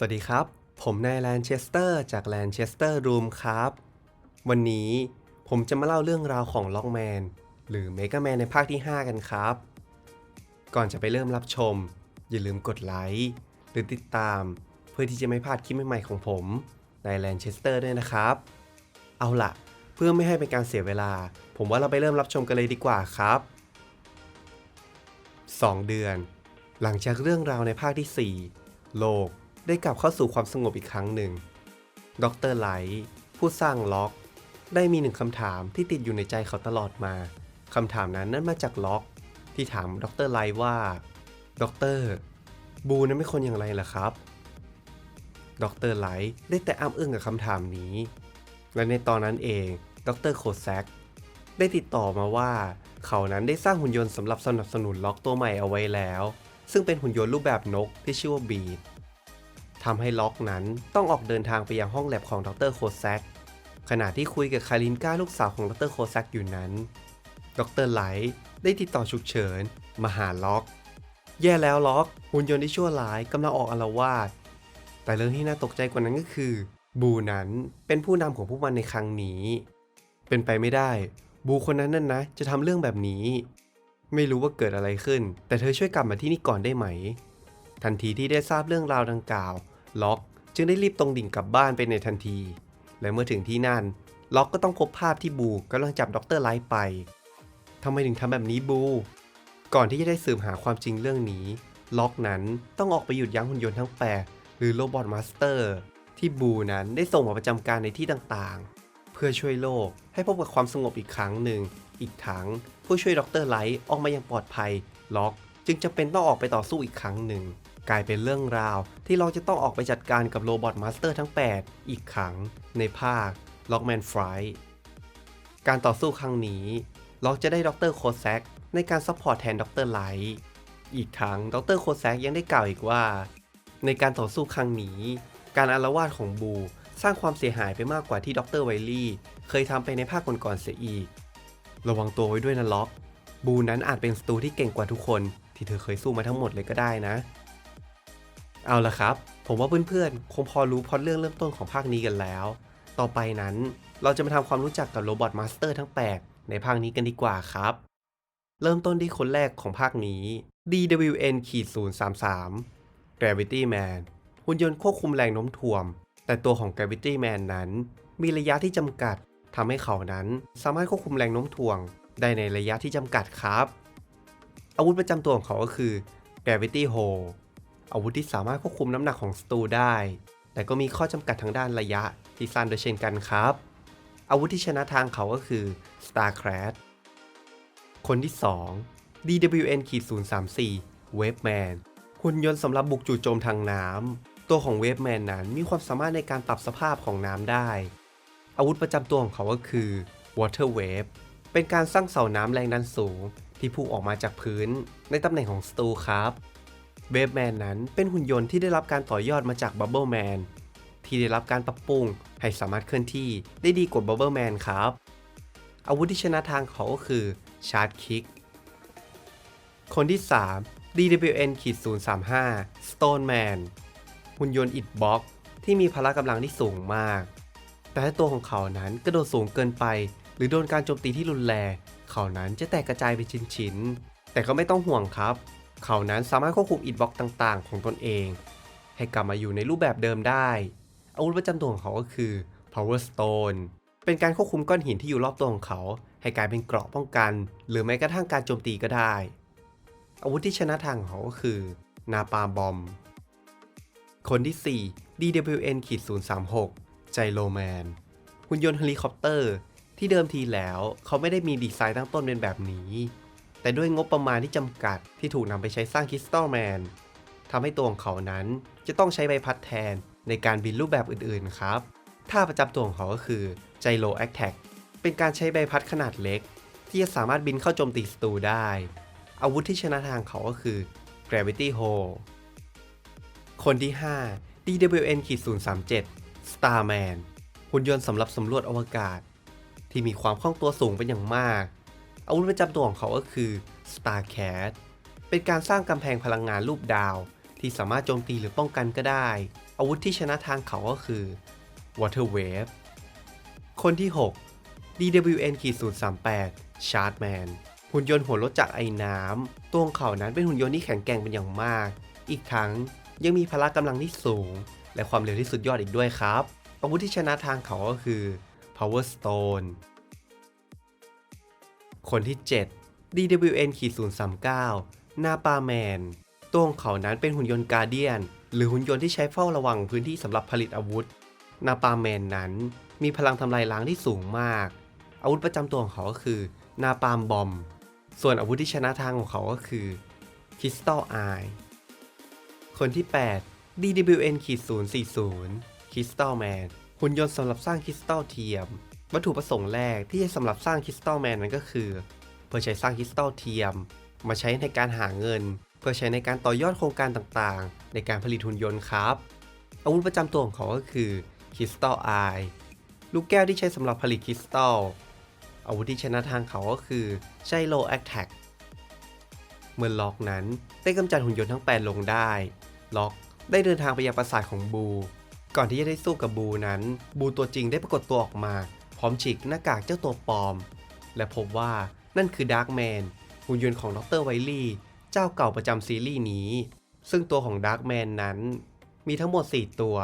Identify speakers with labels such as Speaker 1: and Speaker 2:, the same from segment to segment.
Speaker 1: สวัสดีครับ ผมนายแลนเชสเตอร์จากแลนเชสเตอร์รูมครับ วันนี้ผมจะมาเล่าเรื่องราวของล็อกแมนหรือเมกาแมนในภาคที่ 5 กันครับ ก่อนจะไปเริ่มรับชม อย่าลืมกดไลค์หรือติดตาม เพื่อที่จะไม่พลาดคลิปใหม่ๆของผมในแลนเชสเตอร์ด้วยนะครับ เอาล่ะ เพื่อไม่ให้เป็นการเสียเวลา ผมว่าเราไปเริ่มรับชมกันเลยดีกว่าครับ 2 เดือน หลังจากเรื่องราวในภาคที่ 4 โลก ได้กลับเข้าสู่ความสงบอีกครั้งหนึ่ง ดรไลท์ผู้สร้างล็อก ได้มีหนึ่งคำถามที่ติดอยู่ในใจเขาตลอดมาคำถามนั้นนั่นมาจากล็อก ที่ถามดรไลท์ว่า ดร บูนั้นเป็นคนอย่างไรล่ะครับ ดรไลท์ได้แต่อ้ำอึ้งกับคำถามนี้ และในตอนนั้นเอง ดรโคแซกได้ติดต่อมาว่าเขานั้นได้สร้างหุ่นยนต์สำหรับสนับสนุนล็อกตัวใหม่เอาไว้แล้ว ซึ่งเป็นหุ่นยนต์รูปแบบนกที่ชื่อว่าบีด ทำให้ล็อกนั้นต้องออกเดินทางไปยังห้องแลบของดรโคแซกขณะที่คุยกับคารินก้าลูกสาวของดรโคแซกอยู่นั้น ดรไลท์ได้ติดต่อฉุกเฉินมาหาล็อก แย่แล้วล็อกหุ่นยนต์ที่ชั่วร้ายกำลังออกอาละวาดแต่เรื่องที่น่าตกใจกว่านั้นก็คือ บูนั้นเป็นผู้นำของพวกมันในครั้งนี้ เป็นไปไม่ได้ บูคนนั้นนั่นนะ จะทำเรื่องแบบนี้ ไม่รู้ว่าเกิดอะไรขึ้น แต่เธอช่วยกลับมาที่นี่ก่อนได้ไหม ทันทีที่ได้ทราบเรื่องราวดังกล่าว ล็อกจึงได้รีบตรงดิ่งกลับบ้านไปในทันที และเมื่อถึงที่นั่น ล็อกก็ต้องพบภาพที่บูกำลังจับดรไลท์ไปทำไมถึงทำแบบนี้บู ก่อนที่จะได้สืบหาความจริงเรื่องนี้ ล็อกนั้นต้องออกไปหยุดยั้งหุ่นยนต์ทั้งแปดหรือโรบอทมาสเตอร์ ที่บูนั้นได้ส่งมาประจำการในที่ต่างๆ เพื่อช่วยโลกให้พบกับความสงบอีกครั้งหนึ่ง อีกทั้งผู้ช่วยดรไลท์ออกมาอย่างปลอดภัย ล็อก จึงจำเป็นต้องออกไปต่อสู้อีกครั้งหนึ่ง กลายเป็นเรื่องราว ที่เราจะต้องออกไปจัดการกับโรบอทมาสเตอร์ทั้ง 8 อีกครั้งในภาคล็อกแมนฟรายการต่อสู้ครั้งนี้ ล็อกจะได้ดรโคแซกในการซัพพอร์ตแทนดรไลท์อีกทั้งดรโคแซกยังได้กล่าวอีกว่า ในการต่อสู้ครั้งนี้ การอารวาสของบู สร้างความเสียหายไปมากกว่าที่ดรไวลี่เคยทำไปในภาคก่อนๆเสียอีก ระวังตัวไว้ด้วยนะล็อก บูนั้นอาจเป็นศัตรูที่เก่งกว่าทุกคน ที่เธอเคยสู้มาทั้งหมดเลยก็ได้นะ เอาละครับ ผมว่าเพื่อนๆ คงพอรู้พอดเรื่องเริ่มต้นของภาคนี้กันแล้ว ต่อไปนั้นเราจะมาทำความรู้จักกับโรบอทมาสเตอร์ทั้ง 8 ในภาคนี้กันดีกว่าครับ เริ่มต้นที่คนแรกของภาคนี้ DWN 033 Gravity Man หุ่นยนต์ควบคุมแรงโน้มถ่วง แต่ตัวของ Gravity Man นั้น มีระยะที่จำกัดทำให้เขานั้นสามารถควบคุมแรงโน้มถ่วง ได้ในระยะที่จำกัดครับ อาวุธประจำตัวของเขาก็คือ Gravity Hole อาวุธที่สามารถควบคุมน้ำหนักของศัตรูได้ แต่ก็มีข้อจำกัดทางด้านระยะที่สั้นโดยเช่นกันครับ อาวุธที่ชนะทางเขาก็คือ Starcraft คนที่ 2 DWN 034 Waveman หุ่นยนต์สำหรับบุกจู่โจมทางน้ำ ตัวของ Waveman นั้นมีความสามารถในการปรับสภาพของน้ำได้ อาวุธประจำตัวของเขาก็คือ Water Wave เป็นการสร้างเสาน้ำแรงดันสูงที่พุ่งออกมาจากพื้นในตำแหน่งของศัตรูครับ เวฟแมนนั้นเป็นหุ่นยนต์ที่ได้รับการต่อยอดมาจากบับเบิลแมนที่ได้รับการปรับปรุงให้สามารถเคลื่อนที่ได้ดีกว่าบับเบิลแมนครับ อาวุธที่ชนะทางเขาก็คือชาร์จคิก คนที่ 3 DWN 035 Stone Man หุ่นยนต์อิดบล็อกที่มีพละกำลังที่สูงมาก แต่ถ้าตัวของเขานั้นกระโดดสูงเกินไป หรือโดนการโจมตีที่รุนแรง เขานั้นจะแตกกระจายเป็นชิ้นๆ แต่ก็ไม่ต้องห่วงครับ เขานั้นสามารถควบคุมอิดบ็อกต่างๆ ของตนเอง ให้กลับมาอยู่ในรูปแบบเดิมได้ อาวุธประจำตัวของเขาก็คือ Power Stone เป็นการควบคุมก้อนหินที่อยู่รอบตัวของเขา ให้กลายเป็นเกราะป้องกัน หรือแม้กระทั่งการโจมตีก็ได้ อาวุธที่ชนะทางของเขาก็คือ นาปาบอม คนที่ 4 DWN 036ใจโลแมนหุ่นยนต์เฮลิคอปเตอร์ ที่เดิมทีแล้วเขาไม่ได้มีดีไซน์ตั้งต้นเป็นแบบนี้ แต่ด้วยงบประมาณที่จำกัดที่ถูกนำไปใช้สร้างคริสตัลแมนทำให้ตัวของเขานั้นจะต้องใช้ใบพัดแทนในการบินรูปแบบอื่นๆครับ ท่าประจำตัวของเขาก็คือไจโ o แอคแท็กเป็นการใช้ใบพัดขนาดเล็ก ที่จะสามารถบินเข้าโจมตีศัตรูได้ อาวุธที่ชนะทางเขาก็คือ Gravity Hole คนที่ 5 DWN 037 Starman หุ่นยนต์สำหรับสำรวจอวกาศ ที่มีความคล่องตัวสูงเป็นอย่างมาก อาวุธประจำตัวของเขาก็คือ Starcat เป็นการสร้างกำแพงพลังงานรูปดาว ที่สามารถโจมตีหรือป้องกันก็ได้ อาวุธที่ชนะทางเขาก็คือ Water Wave คนที่ 6 DWN-038 Chartman หุ่นยนต์หัวรถจักรไอ้น้ำตัวของเขานั้นเป็นหุ่นยนต์ที่แข็งแกร่งเป็นอย่างมาก อีกทั้งยังมีพละกำลังที่สูง และความเร็วที่สุดยอดอีกด้วยครับ อาวุธที่ชนะทางเขาก็คือ Power Stone คนที่ 7 DWN-039 นาปาแมน ตัวของเขานั้นเป็นหุ่นยนต์การเดียน หรือหุ่นยนต์ที่ใช้เฝ้าระวังพื้นที่สำหรับผลิตอาวุธ นาปาแมนนั้นมีพลังทำลายล้างที่สูงมาก อาวุธประจำตัวของเขาก็คือนาปามบอม ส่วนอาวุธที่ชนะทางของเขาก็คือคริสตัลไอคนที่ 8 DWN-040 คริสตัลแมนหุ่นยนต์สำหรับสร้างคริสตัลเทียม วัตถุประสงค์แรกที่จะสำหรับสร้างคริสตัลแมนนั้นก็คือ เพื่อใช้สร้างคริสตัลเทียม มาใช้ในการหาเงิน เพื่อใช้ในการต่อยอดโครงการต่างๆ ในการผลิตหุ่นยนต์ครับ อาวุธประจำตัวของเขาก็คือคริสตัลไอลูกแก้วที่ใช้สำหรับผลิตคริสตัลอาวุธที่ชนะทางเขาก็คือไชโลแอคแท็กเมื่อล็อกนั้นได้กำจัดหุ่นยนต์ทั้ง 8 ลงได้ ล็อกได้เดินทางไปยังปราสาทของบู ก่อนที่จะได้สู้กับบูนั้น บูตัวจริงได้ปรากฏตัวออกมา พร้อมฉีกหน้ากากเจ้าตัวปลอม และพบว่านั่นคือดาร์กแมนหุ่นยนต์ของดรไวลี่เจ้าเก่าประจำซีรีส์นี้ ซึ่งตัวของดาร์กแมนนั้น มีทั้งหมด 4 ตัว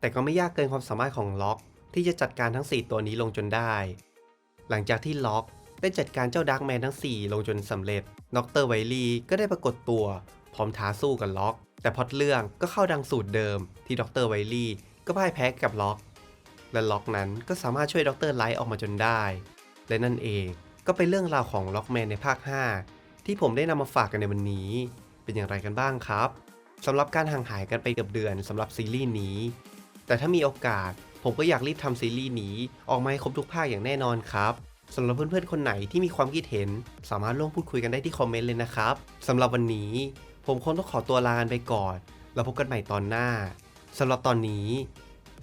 Speaker 1: แต่ก็ไม่ยากเกินความสามารถของล็อก ที่จะจัดการทั้ง 4 ตัวนี้ลงจนได้ หลังจากที่ล็อกได้จัดการเจ้าดาร์กแมนทั้ง 4 ลงจนสำเร็จดรไวลี่ก็ได้ปรากฏตัวพร้อมท้าสู้กับล็อก แต่พล็อตเรื่องก็เข้าดังสูตรเดิม ที่ดรไวลี่ก็พ่ายแพ้กับล็อก และล็อกนั้นก็สามารถช่วยดรไลท์ออกมาจนได้ และนั่นเองก็เป็นเรื่องราวของล็อกแมนในภาค 5 ที่ผมได้นำมาฝากกันในวันนี้ เป็นอย่างไรกันบ้างครับสำหรับการห่างหายกันไปเกือบเดือนสำหรับซีรีส์นี้ แต่ถ้ามีโอกาสผมก็อยากรีบทำซีรีส์นี้ออกมาให้ครบทุกภาคอย่างแน่นอนครับสำหรับเพื่อนๆ คนไหนที่มีความคิดเห็น สามารถร่วมพูดคุยกันได้ที่คอมเมนต์เลยนะครับสำหรับวันนี้ ผมคงต้องขอตัวลากันไปก่อน แล้วพบกันใหม่ตอนหน้าสำหรับตอนนี้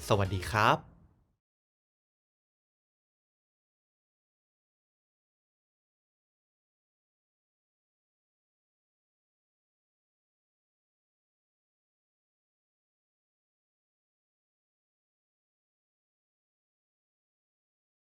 Speaker 1: สวัสดีครับ